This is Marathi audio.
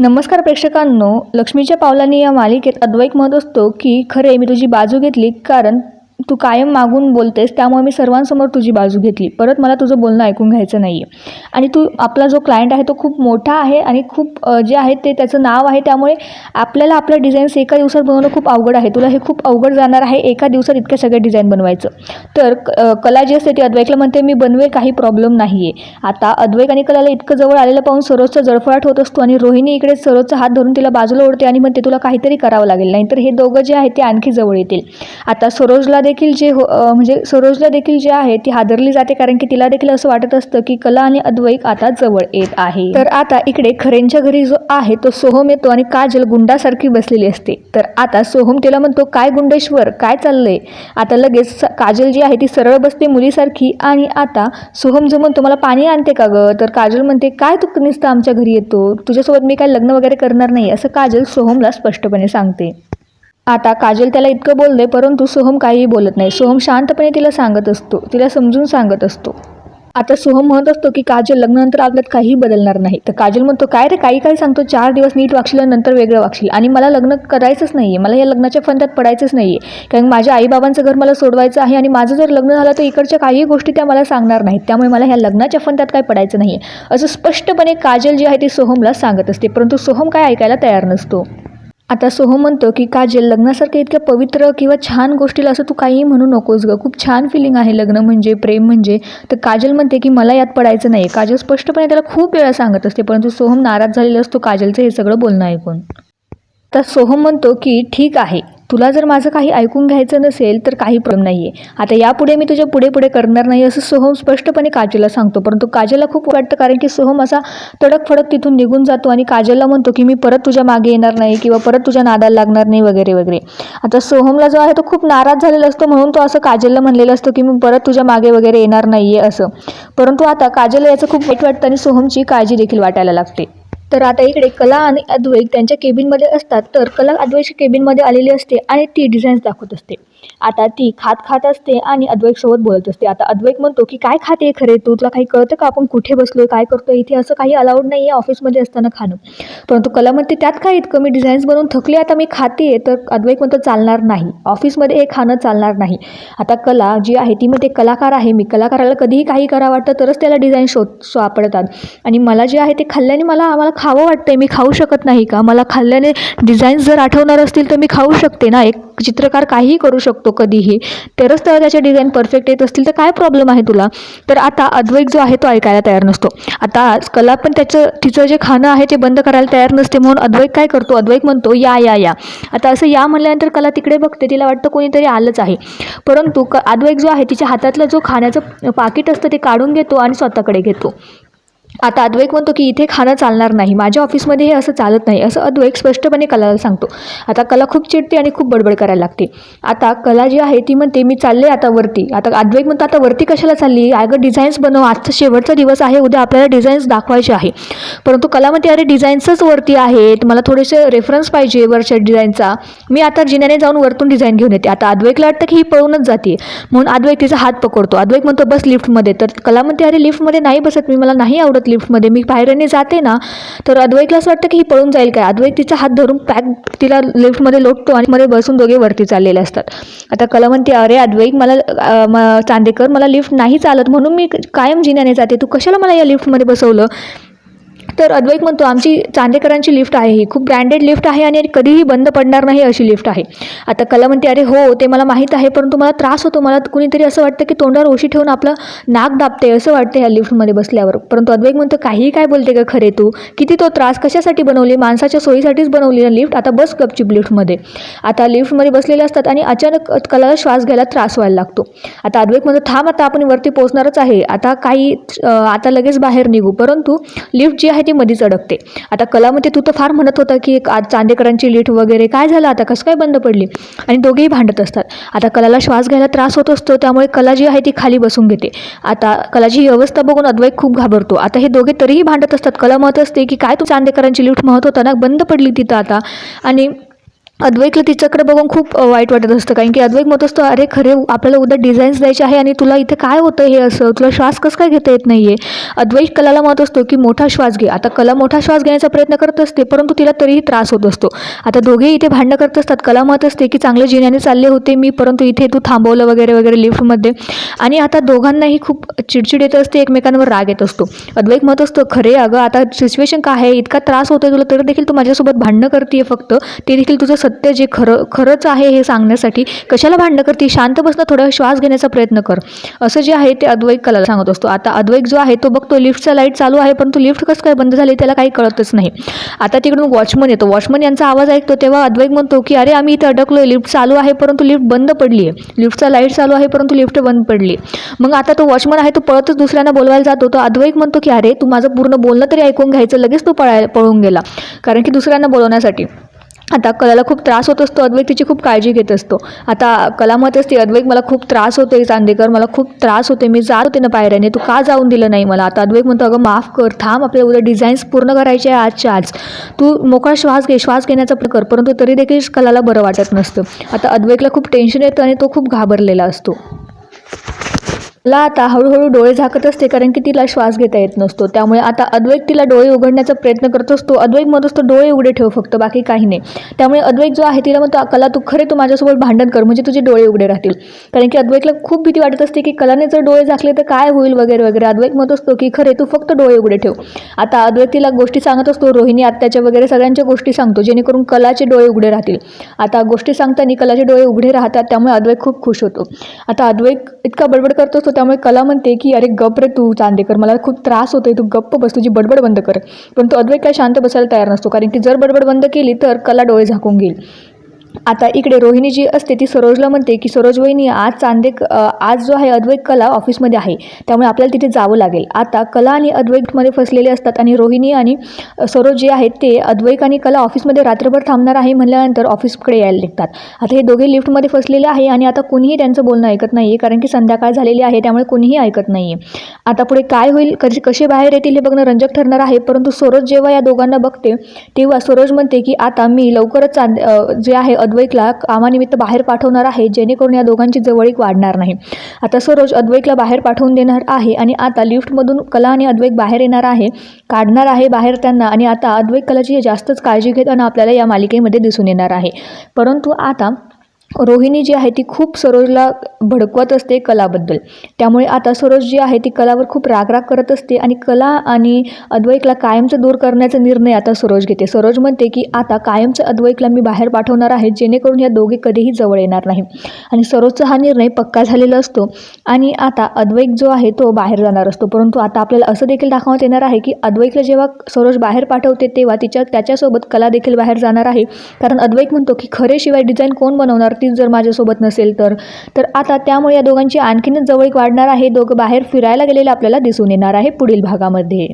नमस्कार प्रेक्षकांनो लक्ष्मीच्या पावलांनी या मालिकेत अद्वैत म्हणत असतो की खरे मी तुझी बाजू घेतली कारण तू कायम मागून बोलतेस त्यामुळे मी सर्वांसमोर तुझी बाजू घेतली. परत मला तुझं बोलणं ऐकून घ्यायचं नाही आहे आणि तू आपला जो क्लायंट आहे तो खूप मोठा आहे आणि खूप जे आहे ते त्याचं नाव आहे त्यामुळे आपल्याला आपल्या डिझाईन्स एका दिवसात बनवणं खूप अवघड आहे. तुला हे खूप अवघड जाणार आहे एका दिवसात इतक्या सगळे डिझाईन बनवायचं. तर क- कला जी असते ती अद्वैकला म्हणते मी बनवेल काही प्रॉब्लेम नाही आहे आता अद्वैक आणि कलाला इतकं जवळ आलेलं पाहून सरोजचा जळफळाट होत असतो आणि रोहिणी इकडे सरोजचा हात धरून तिला बाजूला ओढते आणि म्हणते तुला काहीतरी करावं लागेल. नाहीतर हे दोघं जे आहे ते आणखी जवळ येतील. आता सरोजला देखील जे हो म्हणजे सरोजला देखील जे आहे ती हादरली जाते कारण की तिला देखील असं वाटत असतं की कला आणि अद्वैत आता जवळ येत आहे. तर आता इकडे खरेंच्या घरी जो आहे तो सोहम येतो आणि काजल गुंडासारखी बसलेली असते. तर आता सोहम तिला म्हणतो काय गुंडेश्वर काय चाललंय? आता लगेच काजल जी आहे ती सरळ बसते मुलीसारखी आणि आता सोहम जो म्हणतो मला पाणी आणते का ग? तर काजल म्हणते काय तू नुसतं आमच्या घरी येतो? तुझ्यासोबत मी काय लग्न वगैरे करणार नाही? असं काजल सोहमला स्पष्टपणे सांगते. आता काजल त्याला इतकं बोलते परंतु सोहम काहीही बोलत नाही. सोहम शांतपणे तिला सांगत असतो. तिला समजून सांगत असतो. आता सोहम म्हणत असतो की काजल लग्नानंतर आपल्यात काहीही बदलणार नाही. तर काजल म्हणतो काय रे काही काही सांगतो. चार दिवस नीट वागशील नंतर वेगळं वागशील. आणि मला लग्न करायचंच नाही आहे मला या लग्नाच्या फंदात पडायचंच नाही आहे कारण माझ्या आईबाबांचं घर मला सोडवायचं आहे आणि माझं जर लग्न झालं तर इकडच्या काही गोष्टी त्या मला सांगणार नाहीत. त्यामुळे मला ह्या लग्नाच्या फंदात काय पडायचं नाही आहे असं स्पष्टपणे काजल जी आहे ती सोहमला सांगत असते. परंतु सोहम काय ऐकायला तयार नसतो. आता सोहम म्हणतो की काजल लग्नासारखं इतक्या पवित्र किंवा छान गोष्टीला असं तू काहीही म्हणू नकोस गं. खूप छान फिलिंग आहे लग्न म्हणजे प्रेम म्हणजे. तर काजल म्हणते की मला यात पडायचं नाही काजल स्पष्टपणे त्याला खूप वेळा सांगत असते परंतु सोहम नाराज झालेला असतो काजलचं हे सगळं बोलणं ऐकून. तर सोहम म्हणतो की ठीक आहे. तुला जर माझं काही ऐकून घ्यायचं नसेल तर काही प्रॉब्लेम नाही आहे आता यापुढे मी तुझ्या पुढे पुढे करणार नाही असं सोहम स्पष्टपणे काजलला सांगतो. परंतु काजलला खूप वाटतं कारण की सोहम असा तडक फडक तिथून निघून जातो आणि काजलला म्हणतो की मी परत तुझ्या मागे येणार नाही किंवा परत तुझ्या नादाला लागणार नाही वगैरे वगैरे. आता सोहमला जो आहे तो खूप नाराज झालेला असतो म्हणून तो असं काजलला म्हणलेला असतो की मी परत तुझ्या मागे वगैरे येणार नाही आहे असं. परंतु आता काजलला याचं खूप वाईट वाटतं आणि सोहमची काळजी देखील वाटायला लागते. तर आता इकडे कला आणि अद्वैत त्यांच्या केबिनमध्ये असतात. तर कला अद्वैतच्या केबिनमध्ये आलेली असते आणि ती डिझाईन्स दाखवत असते. आता ती खात खात असते आणि अद्वैतसोबत बोलत असते. आता अद्वैत म्हणतो की काय खाते खरे? तू तुला काही कळतं का? आपण कुठे बसलोय? काय करतोय? इथे असं काही अलाउड नाही आहे ऑफिसमध्ये असताना खाणं. परंतु कला म्हणते त्यात काय इतकं मी डिझाईन्स बनवून थकली? आता मी खाते. तर अद्वैत म्हणतो चालणार नाही. ऑफिसमध्ये हे खाणं चालणार नाही. आता कला जी आहे ती म्हणते कलाकार आहे मी. कलाकाराला कधीही काही करा वाटतं तरच त्याला डिझाईन शोध सापडतात. आणि मला जे आहे ते खाल्ल्याने मला आम्हाला खावं वाटतंय मी खाऊ शकत नाही का? मला खाल्ल्याने डिझाईन्स जर आठवणार असतील तर मी खाऊ शकते ना? एक चित्रकार काहीही करू शकतो कधीही. तरच तर त्याचे डिझाईन परफेक्ट येत असतील तर काय प्रॉब्लेम आहे तुला? तर आता अद्वैक जो आहे तो ऐकायला तयार नसतो. आता आज कला पण त्याचं तिचं जे खाणं आहे ते बंद करायला तयार नसते म्हणून अद्वैक काय करतो? अद्वैक म्हणतो या या या. आता असं या म्हणल्यानंतर कला तिकडे बघते तिला वाटतं कोणीतरी आलंच आहे. परंतु क अद्वैक जो आहे तिच्या हातातलं जो खाण्याचं पाकिट असतं ते काढून घेतो आणि स्वतःकडे घेतो. आता अद्वैक म्हणतो की इथे खाणं चालणार नाही माझ्या ऑफिसमध्ये हे असं चालत नाही असं अद्वैक स्पष्टपणे कलाला सांगतो. आता कला खूप चिडते आणि खूप बडबड करायला लागते. आता कला जी आहे ती म्हणते मी चालले आता वरती. आता अद्वैक म्हणतो आता वरती कशाला चालली? अगं डिझाईन्स बनव आजचा शेवटचा दिवस आहे उद्या आपल्याला डिझाईन्स दाखवायचे आहे. परंतु कला म्हणते अरे डिझाईन्सच वरती आहेत मला थोडेसे रेफरन्स पाहिजे वरच्या डिझाईनचा मी आता जिन्याने जाऊन वरतून डिझाईन घेऊन येते. आता अद्वैकला वाटतं की ही पळूनच जाते म्हणून अद्वैक तिचा हात पकडतो. अद्वैक म्हणतो बस लिफ्टमध्ये तर कला म्हणते अरे लिफ्टमध्ये नाही बसत मी मला नाही आवडत लिफ्टमध्ये मी पायऱ्याने जाते ना तर अद्वैकला असं वाटतं की ही पळून जाईल काय? अद्वैत तिचा हात धरून पॅक तिला लिफ्टमध्ये लोटतो आणि मध्ये बसून दोघे वरती चाललेले असतात. आता कला म्हणते अरे अद्वैक मला चांदेकर मला लिफ्ट नाही चालत म्हणून मी कायम जिन्याने जाते. तू कशाला मला या लिफ्टमध्ये बसवलं? तर अद्वैत म्हणतो आमची चांदेकरांची लिफ्ट आहे ही. खूप ब्रँडेड लिफ्ट आहे आणि कधीही बंद पडणार नाही अशी लिफ्ट आहे. आता कला म्हणते अरे हो ते मला माहीत आहे परंतु मला त्रास होतो. मला कुणीतरी असं वाटतं की तोंडावर ओशी ठेवून आपलं नाक दाबते असं वाटतं ह्या लिफ्टमध्ये बसल्यावर. परंतु अद्वैत म्हणतो काहीही काय बोलते का खरे तू? किती तो त्रास? कशासाठी बनवली? माणसाच्या सोयीसाठीच बनवली ना लिफ्ट? आता बस गपचिप लिफ्टमध्ये आता लिफ्टमध्ये बसलेले असतात आणि अचानक कलाला श्वास घ्यायला त्रास व्हायला लागतो. आता अद्वैत म्हणतो थांब आता आपण वरती पोहोचणारच आहे. आता काही आता लगेच बाहेर निघू. परंतु लिफ्ट जी आहे ती मधीच अडकते आता कला तू तर फार म्हणत होता की एक आज चांदेकरांची लिफ्ट वगैरे. काय झालं आता? कसं काय बंद पडली? आणि दोघेही भांडत असतात. आता कलाला श्वास घ्यायला त्रास होत असतो त्यामुळे कला जी आहे ती खाली बसून घेते. आता कलाची ही अवस्था बघून अद्वैत खूप घाबरतो. आता हे दोघे तरीही भांडत असतात. कला म्हणत असते की काय तू चांदेकरांची लिफ्ट म्हणत होता ना? बंद पडली तिथं आता. आणि अद्वैकला तिच्याकडे बघून खूप वाईट वाटत असतं. कारण की अद्वैक मत असतो अरे खरे आपल्याला उद्या डिझाईन्स द्यायचे आहे आणि तुला इथे काय होतं हे असं? तुला श्वास कसं काय घेता येत नाही आहे अद्वैत कलाला मत असतो की मोठा श्वास घे. आता कला मोठा श्वास घेण्याचा प्रयत्न करत असते परंतु तिला तरीही त्रास होत असतो. आता दोघेही इथे भांडणं करत असतात. कला मत असते की चांगले जिन्याने चालले होते मी परंतु इथे तू थांबवलं वगैरे वगैरे लिफ्टमध्ये. आणि आता दोघांनाही खूप चिडचिड येत असते एकमेकांवर राग येत असतो. अद्वैक मत असतो खरे अगं आता सिच्युएशन काय आहे? इतका त्रास होतोय तुला तरी देखील तू माझ्यासोबत भांडणं करते फक्त. ते देखील तुझं सत्य जे खरं खरंच आहे हे सांगण्यासाठी कशाला भांडणं करते? शांत बसणं थोडा श्वास घेण्याचा प्रयत्न कर. असं जे आहे ते अद्वैत कलाला सांगत असतो. आता अद्वैक जो आहे तो बघतो लिफ्टचा लाइट चालू आहे परंतु लिफ्ट कसं काय बंद झाली त्याला काही कळतच नाही. आता तिकडून वॉचमन येतो. वॉचमन यांचा आवाज ऐकतो तेव्हा अद्वैक म्हणतो की अरे आम्ही इथे अडकलोय. लिफ्ट चालू आहे परंतु लिफ्ट बंद पडली आहे लिफ्टचा लाइट चालू आहे परंतु लिफ्ट बंद पडली मग आता तो वॉचमन आहे तो पळतच दुसऱ्यांना बोलवायला जातो. तो अद्वैक म्हणतो की अरे तू माझं पूर्ण बोलणं तरी ऐकून घ्यायचं. लगेच तो पळाय पळून गेला. कारण की दुसऱ्यांना बोलवण्यासाठी. आता कलाला खूप त्रास होत असतो अद्वैत तिची खूप काळजी घेत असतो. आता कला म्हणत असते अद्वैत मला खूप त्रास होते चांदेकर मला खूप त्रास होते मी जात होते ना पायऱ्याने तू का जाऊन दिलं नाही मला? आता अद्वैत म्हणतो अगं माफ कर थांब आपल्या उद्या डिझाईन्स पूर्ण करायचे आहे आजच्या आज. तू मोकळा श्वास घे श्वास घेण्याचा प्रयत्न कर परंतु तरी देखील कलाला बरं वाटत नसतं. आता अद्वैतला खूप टेन्शन येतं आणि तो खूप घाबरलेला असतो. ला आता हळूहळू डोळे झाकत असते कारण की तिला श्वास घेता येत नसतो. त्यामुळे आता अद्वैत तिला डोळे उघडण्याचा प्रयत्न करत असतो. अद्वैत म्हणत असतो डोळे उघडे ठेव फक्त बाकी काही नाही. त्यामुळे अद्वैत जो आहे तिला म्हणतो कला तू खरे तू माझ्यासोबत भांडण कर म्हणजे तुझे डोळे उघडे राहतील. कारण की अद्वैतला खूप भीती वाटत असते की कलाने जर डोळे झाकले तर काय होईल वगैरे वगैरे. अद्वैत म्हणत असतो की खरे तू फक्त डोळे उघडे ठेव. आता अद्वैत तिला गोष्टी सांगत असतो रोहिणी आत्याच्या वगैरे सगळ्यांच्या गोष्टी सांगतो जेणेकरून कलाचे डोळे उघडे राहतील. आता गोष्टी सांगताना कलाचे डोळे उघडे राहतात त्यामुळे अद्वैत खूप खुश होतो. आता अद्वैत इतका बडबड करत असतो त्यामुळे कला म्हणते की अरे गप रे तू चांदेकर मला खूप त्रास होतोय तू गप्प बस तुझी बडबड बंद कर. पण तो अद्वैत काय शांत बसायला तयार नसतो कारण की जर बडबड बंद केली तर कला डोळे झाकून घेईल. आता इकडे रोहिणी जी असते ती सरोजला म्हणते की सरोज वहिनी आज चांदेक आज जो आहे अद्वैत कला ऑफिसमध्ये आहे. त्यामुळे आपल्याला तिथे जावं लागेल. आता कला आणि अद्वैतमध्ये फसलेले असतात आणि रोहिणी आणि सरोज जे आहेत ते अद्वैत आणि कला ऑफिसमध्ये रात्रभर थांबणार आहे म्हणल्यानंतर ऑफिसकडे यायला निघतात. आता हे दोघे लिफ्टमध्ये फसलेले आहे आणि आता कुणीही त्यांचं बोलणं ऐकत नाही आहे कारण की संध्याकाळ झालेली आहे त्यामुळे कुणीही ऐकत नाही आहे आता पुढे काय होईल कशी कसे बाहेर येतील हे बघणं रंजक ठरणार आहे परंतु सरोज जेव्हा या दोघांना बघते तेव्हा सरोज म्हणते की आता मी लवकरच चांद जे आहे अद्वैकला कामानिमित्त बाहेर पाठवणार आहे जेणेकरून या दोघांची जवळीक वाढणार नाही. आता सरोज अद्वैकला बाहेर पाठवून देणार आहे आणि आता लिफ्टमधून कला आणि अद्वैक बाहेर येणार आहे काढणार आहे बाहेर त्यांना आणि आता अद्वैक कलाची जास्तच काळजी घेताना आपल्याला या मालिकेमध्ये दिसून येणार आहे. परंतु आता रोहिणी जी आहे ती खूप सरोजला भडकवत असते कलाबद्दल. त्यामुळे आता सरोज जी आहे ती कलावर खूप रागराग करत असते आणि कला आणि अद्वैकला कायमचं दूर करण्याचा निर्णय आता सरोज घेते. सरोज म्हणते की आता कायमचं अद्वैकला मी बाहेर पाठवणार आहे जेणेकरून या दोघे कधीही जवळ येणार नाही. आणि सरोजचा हा निर्णय पक्का झालेला असतो आणि आता अद्वैक जो आहे तो बाहेर जाणार असतो. परंतु आता आपल्याला असं देखील दाखवण्यात येणार आहे की अद्वैकला जेव्हा सरोज बाहेर पाठवते तेव्हा तिच्या त्याच्यासोबत कला देखील बाहेर जाणार आहे. कारण अद्वैक म्हणतो की खरे शिवाय डिझाईन कोण बनवणार? तीच जर माझ्यासोबत नसेल तर. तर आता त्यामुळे या दोघांची आणखीनच जवळीक वाढणार आहे. दोघं बाहेर फिरायला गेलेलं आपल्याला दिसून येणार आहे पुढील भागामध्ये.